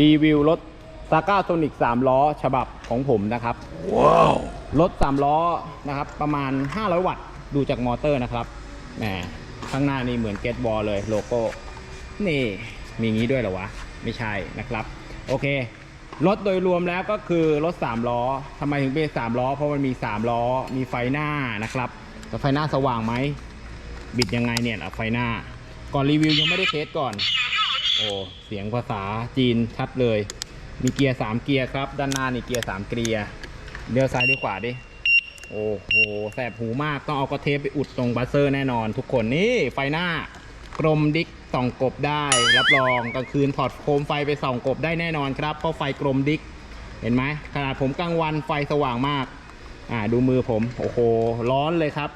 รีวิวรถซาก้าโซนิก3ล้อฉบับของผมนะครับ ว้าว รถ 3 ล้อนะครับ ประมาณ 500 วัตต์ ดูจากมอเตอร์นะครับ แหม ข้างหน้านี่เหมือนเกตบอลเลยโลโก้ นี่ มีงี้ด้วยเหรอวะ ไม่ใช่นะครับ โอเค รถโดยรวมแล้วก็คือรถ 3 ล้อทำไมถึงเป็น 3 ล้อ เพราะมันมี 3 ล้อ มีไฟหน้านะครับ แต่ไฟหน้าสว่างไหม บิดยังไงเนี่ยล่ะไฟหน้า ก่อนรีวิวยังไม่ได้เทสก่อนโอ้เสียงภาษาจีนชัดเลย มีเกียร์3เกียร์ครับ ด้านหน้านี่เกียร์3เกียร์เลี้ยวซ้ายเลี้ยวขวาดิโอ้โหแสบหูมากต้องเอากระเทปไปอุดตรงบัสเซอร์แน่นอน ทุกคนนี่ไฟหน้ากลมดิกส่องกบได้ รับรองกลางคืนถอดโคมไฟไปส่องกบได้แน่นอนครับเพราะไฟกลมดิกเห็นไหมขนาดผมกลางวันไฟสว่างมากอ่าดูมือผมโอ้โหร้อนเลยครับ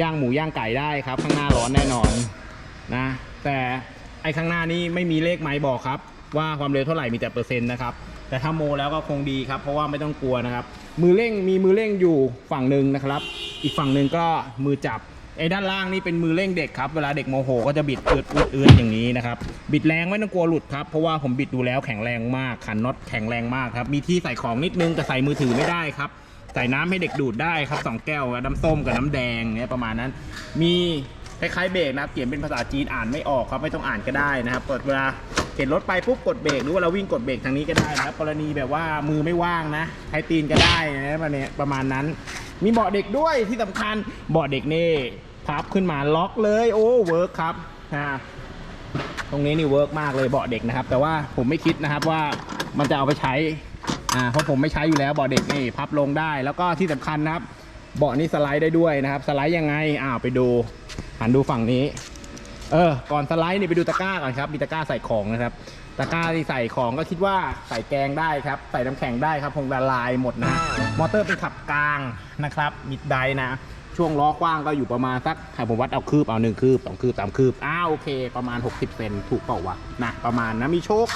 ย่างหมูย่างไก่ได้ครับ ข้างหน้าร้อนแน่นอนนะ แต่ ไอ้ข้างหน้านี้ไม่มีเลขไม้บอกครับ ว่าความเร็วเท่าไหร่มีแต่เปอร์เซ็นต์นะครับ แต่ถ้าโมแล้วก็คงดีครับ เพราะว่าไม่ต้องกลัวนะครับ มือเร่งมีมือเร่งอยู่ฝั่งหนึ่งนะครับ อีกฝั่งหนึ่งก็มือจับไอ้ด้านล่างนี่เป็นมือเร่งเด็กครับ เวลาเด็กโมโหก็จะบิดอืดอืดอืดอย่างนี้นะครับ บิดแรงไม่ต้องกลัวหลุดครับ เพราะว่าผมบิดดูแล้วแข็งแรงมาก ขันน็อตแข็งแรงมากครับ มีที่ใส่ของนิดนึงแต่ใส่มือถือไม่ได้ครับ ใส่น้ำให้เด็กดูดได้ครับสองแก้ว น้ำส้มกับน้ำแดงเนี่ยประมาณนั้น มี คล้ายๆเบรกนะครับเขียนเป็นภาษาจีนอ่านไม่ออกครับไม่ต้องอ่านก็ได้นะครับกดเวลาเข็นรถไปปุ๊บกดเบรกหรือว่าเราวิ่งกดเบรกทางนี้ก็ได้นะครับกรณีแบบว่ามือไม่ว่างนะใช้ตีนก็ได้นะประมาณนี้ประมาณนั้น มีเบาะเด็กด้วยที่สำคัญเบาะเด็กนี่พับขึ้นมาล็อกเลยโอ้เวิร์กครับอ่าตรงนี้นี่เวิร์กมากเลยเบาะเด็กนะครับ แต่ว่าผมไม่คิดนะครับว่ามันจะเอาไปใช้อ่าเพราะผมไม่ใช้อยู่แล้วเบาะเด็กนี่พับลงได้แล้วก็ที่สำคัญนะครับ เบาะนี้สไลด์ได้ด้วยนะครับ สไลด์ยังไงอ้าวไปดูหันดูฝั่งนี้ เออ ก่อนสไลด์นี่ไปดูตะกร้าก่อนครับ มีตะกร้าใส่ของนะครับ ตะกร้าที่ใส่ของก็คิดว่าใส่แกงได้ครับ ใส่น้ำแข็งได้ครับคงละลายหมดนะ มอเตอร์เป็นขับกลางนะครับ มิดไดนะ ช่วงล้อกว้างก็อยู่ประมาณสักถ้าผมวัดเอาคืบเอาหนึ่งคืบสองคืบสามคืบ อ้าวโอเค ประมาณ 60 เซนถูกเปล่าวะนะประมาณนะมีโชค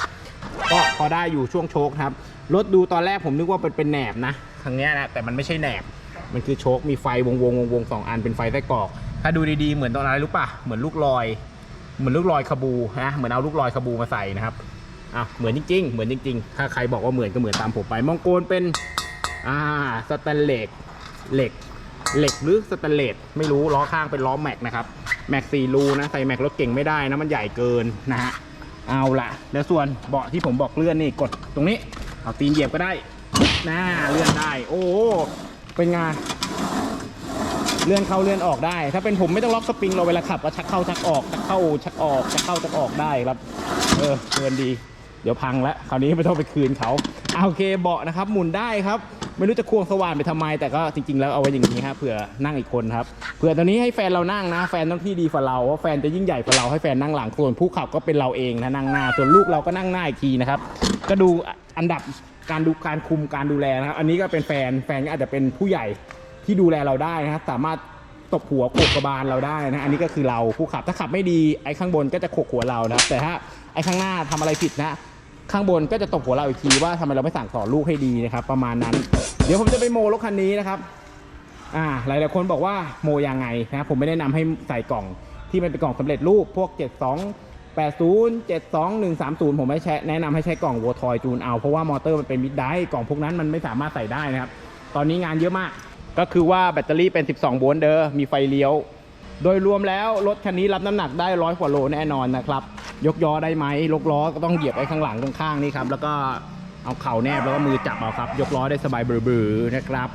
ก็พอได้อยู่ช่วงโชคครับ รถดูตอนแรกผมนึกว่าเป็นเป็นแหนบนะครั้งเนี้ยนะแต่มันไม่ใช่แหนบ มันคือโชคมีไฟวงวงวงวงสองอันเป็นไฟไส้กรอก ถ้าดูดีๆเหมือนตอนอะไรรู้ป่ะเหมือนลูกลอย เหมือนลูกลอยขบูนะเหมือนเอาลูกลอยขบูมาใส่นะครับอะเหมือนจริง ๆ เหมือนจริง ๆ ถ้าใครบอกว่าเหมือนก็เหมือนตามผมไปมองโกนเป็นอ่าสแตนเลสเหล็กเหล็กหรือสแตนเลสไม่รู้ล้อข้างเป็นล้อแม็กนะครับแม็กสี่รูนะใส่แม็กรถเก่งไม่ได้นะมันใหญ่เกินนะฮะเอาละแล้วส่วนเบาะที่ผมบอกเลื่อนนี่กดตรงนี้เอาตีนเหยียบก็ได้น่าเลื่อนได้ โอ้ เป็นไงเลื่อนเข้าเลื่อนออกได้ ถ้าเป็นผมไม่ต้องล็อกสปริงเราเวลาขับก็ชักเข้าชักออกชักเข้าชักออกชักเข้าชักออกได้ครับ เออเกินดี เดี๋ยวพังแล้วคราวนี้ไม่ต้องไปคืนเขาเอาโอเคเบาะนะครับ หมุนได้ครับ ไม่รู้จะควงสว่านไปทำไม แต่ก็จริง ๆ แล้วเอาไว้อย่างนี้ครับเผื่อนั่งอีกคนครับเผื่อตอนนี้ให้แฟนเรานั่งนะ แฟนต้องที่ดีฝ่าเราว่าแฟนจะยิ่งใหญ่ฝ่าเราให้แฟนนั่งหลังส่วนผู้ขับก็เป็นเราเองนะนั่งหน้าส่วนลูกเราก็นั่งหน้าอีกทีนะครับก็ดูอันดับ การดูการคุมการดูแลนะครับ อันนี้ก็เป็นแฟนแฟนก็อาจจะเป็นผู้ใหญ่ที่ดูแลเราได้นะครับ สามารถตบหัวโขกกระบาลเราได้นะอันนี้ก็คือเราผู้ขับถ้าขับไม่ดีไอ้ข้างบนก็จะโขกหัวเรานะครับ แต่ถ้าไอ้ข้างหน้าทำอะไรผิดนะข้างบนก็จะตบหัวเราอีกทีว่าทำไมเราไม่สั่งสอนลูกให้ดีนะครับ ประมาณนั้น เดี๋ยวผมจะไปโมรถคันนี้นะครับอ่าหลายๆคนบอกว่าโมยังไงนะผมไม่แนะนำให้ใส่กล่องที่มันเป็นกล่องสำเร็จรูปพวก 72 80 72 130 ผมไม่ใช้แนะนำให้ใช้กล่องวัวทอยจูนเอา เพราะว่ามอเตอร์มันเป็นมิดได้กล่องพวกนั้นมันไม่สามารถใส่ได้นะครับ ตอนนี้งานเยอะมาก ก็คือว่าแบตเตอรี่เป็น 12 โวลต์เดอมีไฟเลี้ยว โดยรวมแล้วรถคันนี้รับน้ำหนักได้ร้อยกว่าโลแน่นอนนะครับ ยกล้อได้ไหมยกล้อก็ต้องเหยียบไอ้ข้างหลังตรงข้างนี่ครับแล้วก็เอาเข่าแนบแล้วก็มือจับเอาครับ ยกล้อได้สบายบือๆนะครับ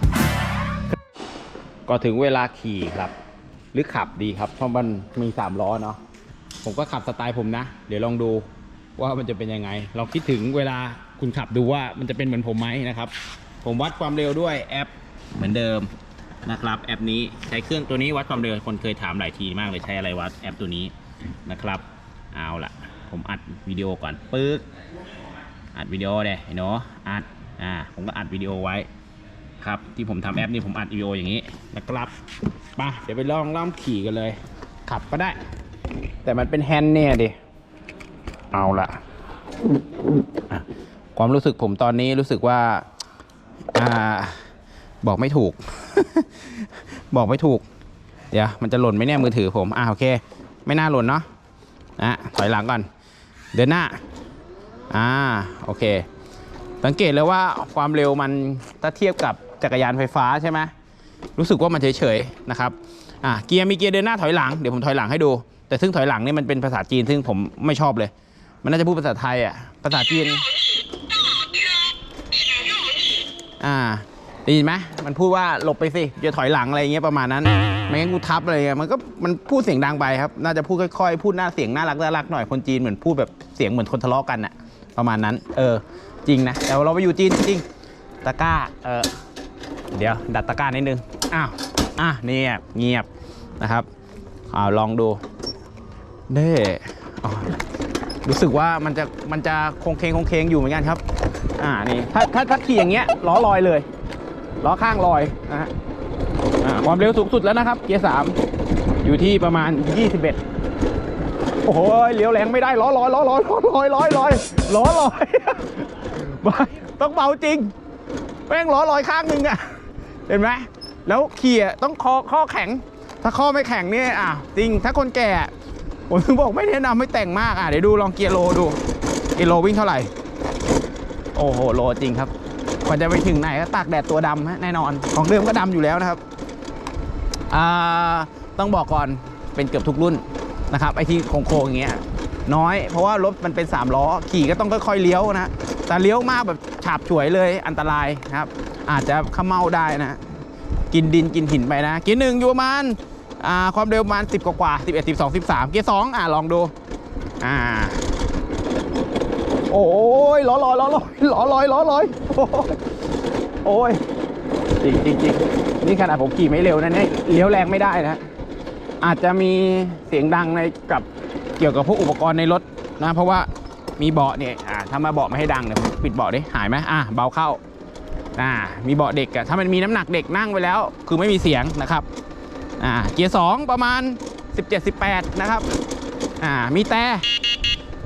ก็ถึงเวลาขี่ครับ หรือขับดีครับเพราะมันมีสามล้อเนาะ ผมก็ขับสไตล์ผมนะ เดี๋ยวลองดูว่ามันจะเป็นยังไงลองคิดถึงเวลาคุณขับดูว่ามันจะเป็นเหมือนผมไหมนะครับ ผมวัดความเร็วด้วยแอปเหมือนเดิมนะครับ แอปนี้ใช้เครื่องตัวนี้วัดความเร็วคนเคยถามหลายทีมากเลยใช้อะไรวัดแอปตัวนี้นะครับ เอาละผมอัดวิดีโอก่อนปึ๊กอัดวิดีโอเลยเนาะอัดอ่าผมก็อัดวิดีโอไว้ครับที่ผมทำแอปนี่ผมอัดวิดีโออย่างนี้นะครับไปเดี๋ยวไปลองล่องขี่กันเลย ขับก็ได้ แต่มันเป็นแฮนด์เนี่ยดิ เอาละความรู้สึกผมตอนนี้รู้สึกว่าอ่า บอกไม่ถูก บอกไม่ถูก เดี๋ยวมันจะหล่นไหมเนี่ยมือถือผมอ่าโอเค ไม่น่าหล่นเนาะนะถอยหลังก่อน เดินหน้า อ่าโอเค สังเกตเลยว่าความเร็วมันถ้าเทียบกับจักรยานไฟฟ้าใช่ไหมรู้สึกว่ามันเฉยๆนะครับอ่าเกียร์มีเกียร์เดินหน้าถอยหลังเดี๋ยวผมถอยหลังให้ดู แต่ซึ่งถอยหลังนี่มันเป็นภาษาจีนซึ่งผมไม่ชอบเลย มันน่าจะพูดภาษาไทยอะภาษาจีน อ่าได้ยินไหมมันพูดว่าหลบไปสิจะถอยหลังอะไรเงี้ยประมาณนั้นไม่งั้นกูทับอะไรเงี้ยมันก็มันพูดเสียงดังไปครับ น่าจะพูดค่อยๆ พูดหน้าเสียงน่ารักน่ารักหน่อยคนจีนเหมือนพูดแบบเสียงเหมือนคนทะเลาะกันอะประมาณนั้น เออ จริงนะแต่ว่าเราไปอยู่จีนจริงตะก้าเออเดี๋ยวดัดตะก้านิดนึงอ้าวอะเงียบเงียบนะครับอ่าลองดู เด้รู้สึกว่ามันจะมันจะคงเคงคงเคงอยู่เหมือนกันครับ อ่านี่ถ้าถ้าถ้าขี่อย่างเงี้ยล้อลอยเลยล้อข้างลอยนะฮะความเร็วสูงสุดแล้วนะครับ เกียร์สามอยู่ที่ประมาณ 21 โอ้โหเลี้ยวแรงไม่ได้ล้อลอยล้อลอยล้อลอยล้อลอยล้อลอยไม่ต้องเบาจริงแม่งล้อลอยข้างหนึงอะเห็นไหมแล้วขี่ต้องคอข้อแข็ง ถ้าข้อไม่แข็งเนี่ยอะจริงถ้าคนแก่ ผมถึงบอกไม่แนะนำไม่แต่งมากอะเดี๋ยวดูลองเกียร์โลดูเกียร์โลวิ่งเท่าไหร่ โอ้โหโลจริงครับกว่าจะไปถึงไหนก็ตากแดดตัวดำแน่นอน ของเดิมก็ดำอยู่แล้วนะครับอ่าต้องบอกก่อนเป็นเกือบทุกรุ่นนะครับไอที่โค้งๆอย่างเงี้ยน้อย เพราะว่ารถมันเป็น 3 ล้อ ขี่ก็ต้องค่อยๆเลี้ยวนะ แต่เลี้ยวมากแบบฉาบฉวยเลยอันตรายครับ อาจจะขมเมาได้นะ กินดินกินหินไปนะกียร์หนึ่งอยู่ประมาณ ความเร็วประมาณ 10 กว่าๆ11 12 13 เกียร์สองอ่าลองดู อ่า โอ้ยล้อลอยล้อลอยล้อลอยล้อลอยโอ้ยจริงจริงจริงนี่ขนาดผมขี่ไม่เร็วนะเนี่ยเลี้ยวแรงไม่ได้นะ อาจจะมีเสียงดังในกับเกี่ยวกับพวกอุปกรณ์ในรถนะ เพราะว่ามีเบาะเนี่ยอ่าถ้ามาเบาะไม่ให้ดังเนี่ยผมปิดเบาะดิหายไหมอ่าเบาเข้าอ่ามีเบาะเด็กอะถ้ามันมีน้ำหนักเด็กนั่งไปแล้ว คือไม่มีเสียงนะครับ อ่าเกียร์สองประมาณ 17-18 นะครับอ่ามีแต่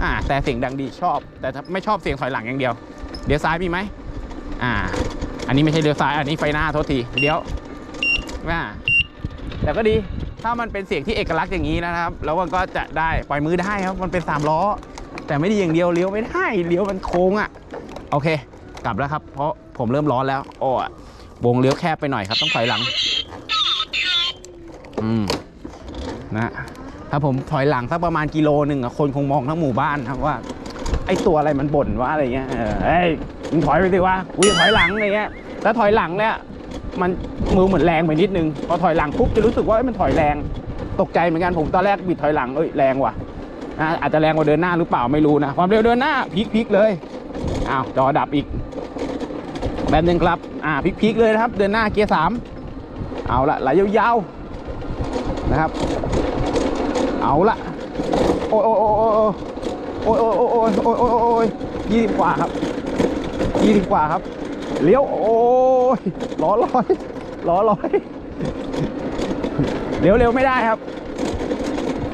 อ่าแต่เสียงดังดีชอบ แต่ไม่ชอบเสียงถอยหลังอย่างเดียว เดี๋ยวซ้ายมีไหมอ่า อันนี้ไม่ใช่เลี้ยวซ้าย อันนี้ไฟหน้าโทษทีเดี๋ยวอ่าแต่ก็ดีถ้ามันเป็นเสียงที่เอกลักษณ์อย่างนี้นะครับ แล้วมันก็จะได้ปล่อยมือได้ครับมันเป็นสามล้อ แต่ไม่ดีอย่างเดียวเลี้ยวไม่ได้เลี้ยวมันโค้งอะโอเค กลับแล้วครับ เพราะผมเริ่มร้อนแล้ว โอ้วงเลี้ยวแคบไปหน่อยครับต้องถอยหลัง อืมนะถ้าผมถอยหลังสักประมาณกิโลหนึ่งอะคนคงมองทั้งหมู่บ้านครับว่า ไอตัวอะไรมันบ่นว่าอะไรเงี้ยเอ้ยมึงถอยไปสิวะกูจะถอยหลังอะไรเงี้ยถ้าถอยหลังเนี่ยมันมือเหมือนแรงไปนิดนึงพอถอยหลังปุ๊บจะรู้สึกว่ามันถอยแรง ตกใจเหมือนกันผมตอนแรกบิดถอยหลังเอ้ยแรงว่ะนะอาจจะแรงกว่าเดินหน้าหรือเปล่าไม่รู้นะความเร็วเดินหน้าพลิกพลิกเลยอ้าวจอดับอีกแบบหนึ่งครับอ่าพลิกพลิกเลยนะครับ เดินหน้าเกียร์สามเอาละไหลยาวๆ นะครับ เอาละโอ้ยโอ้ยโอ้ยโอ้ยโอ้ยโอ้ยโอ้ยโอ้ยโอ้ยโอ้ยยี่สิบกว่าครับยี่สิบกว่าครับ เลี้ยว โอ้ยล้อลอยล้อลอยเลี้ยวเร็วไม่ได้ครับ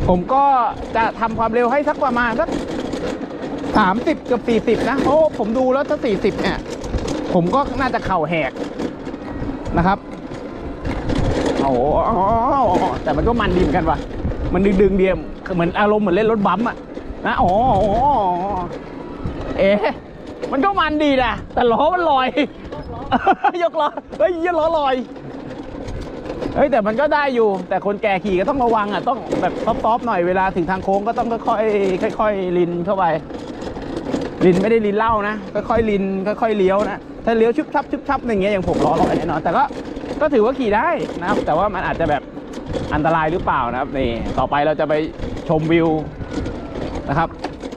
ผมก็จะทำความเร็วให้สักประมาณสักสามสิบกับสี่สิบนะเพราะผมดูแล้วถ้าสี่สิบเนี่ยผมก็น่าจะเข่าแหกนะครับ โอ้โหแต่มันก็มันดีเหมือนกันว่ะ มันดึงดึงเดียมเหมือนอารมณ์เหมือนเล่นรถบัมป์อะนะอ๋ออ๋อเอ๊ะมันก็มันดีนะแต่ล้อมันลอย ยกล้อเฮ้ยยล้อลอยเฮ้ยแต่มันก็ได้อยู่ แต่คนแก่ขี่ก็ต้องระวังอะต้องแบบซอฟๆหน่อยเวลาถึงทางโค้งก็ต้องค่อยๆค่อยๆลินเข้าไปลินไม่ได้ลินเล้านะค่อยๆลินค่อยๆเลี้ยวนะถ้าเลี้ยวชุบชับชุบชับอย่างเงี้ยอย่างผมล้อลอยแน่นอนแต่ก็ ก็ถือว่าขี่ได้นะครับ แต่ว่ามันอาจจะแบบอันตรายหรือเปล่านะครับนี่ต่อไปเราจะไปชมวิวนะครับ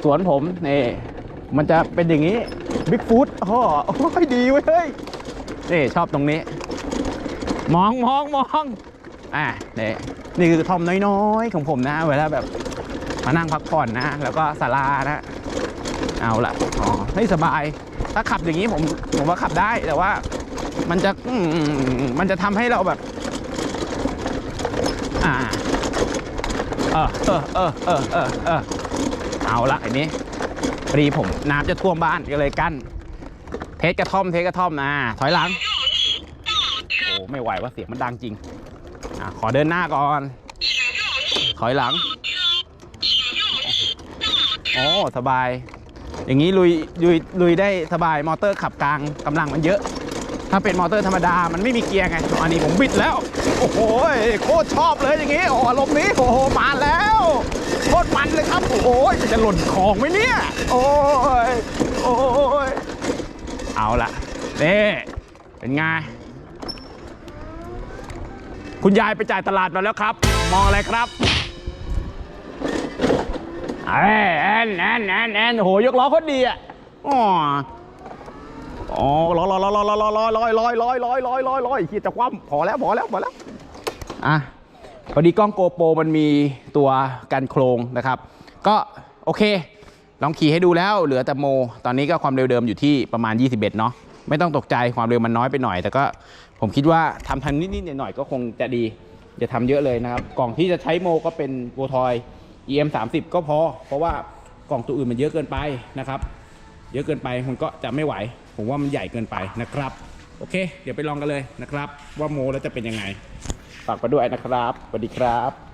สวนผมนี่มันจะเป็นอย่างนี้บิ๊กฟูดโอ้โหดีเว้ยเฮ้ยนี่ชอบตรงนี้ มองมองมองอ่านี่นี่คือทอมน้อยๆของผมนะ เวลาแบบมานั่งพักผ่อนนะ แล้วก็ศาลานะเอาละอ๋อไม่สบาย ถ้าขับอย่างนี้ผมผมว่าขับได้แต่ว่า มันจะมันจะทำให้เราแบบ อ่าเออเออเออเออเออเออเอาละอันนี้พอดีผมน้ำจะท่วมบ้านก็เลยกั้นเทสกระท่อมเทสกระท่อมนะถอยหลังโอ้ไม่ไหวว่าเสียงมันดังจริงอะขอเดินหน้าก่อน ถอยหลังโอ้สบาย อย่างนี้ลุยลุยลุยได้สบายมอเตอร์ขับกลางกำลังมันเยอะ ถ้าเป็นมอเตอร์ธรรมดามันไม่มีเกียร์ไงอันนี้ผมบิดแล้ว โอ้โหโคตรชอบเลยอย่างนี้โอ้อารมณ์นี้โอ้โหมาแล้วโคตรมันเลยครับ โอ้โหจะหล่นของไหมเนี่ย โอ้ยโอ้ยเอาละนี่เป็นไงคุณยายไปจ่ายตลาดมาแล้วครับ มองอะไรครับแอนแอนแอนแอนโอ้โหยกล้อโคตรดีอะอ๋อ อ๋อลอยลอยลอยลอยลอยลอยลอยลอยลอยลอยลอยลอยขีดจะคว่ำพอแล้วพอแล้วพอแล้วอะพอดีกล้องโกโปรมันมีตัวกันโครงนะครับ ก็โอเค ลองขี่ให้ดูแล้วเหลือแต่โม ตอนนี้ก็ความเร็วเดิมอยู่ที่ประมาณ 21 เนาะไม่ต้องตกใจความเร็วมันน้อยไปหน่อย แต่ก็ผมคิดว่าทำทันนิดๆหน่อยๆก็คงจะดีอย่าทำเยอะเลยนะครับ กล่องที่จะใช้โมก็เป็นโวทอย EM 30ก็พอ เพราะว่ากล่องตัวอื่นมันเยอะเกินไปนะครับ เยอะเกินไปมันก็จะไม่ไหว ผมว่ามันใหญ่เกินไปนะครับ โอเค เดี๋ยวไปลองกันเลยนะครับ ว่าโมแล้วจะเป็นยังไงฝากไปด้วยนะครับสวัสดีครับ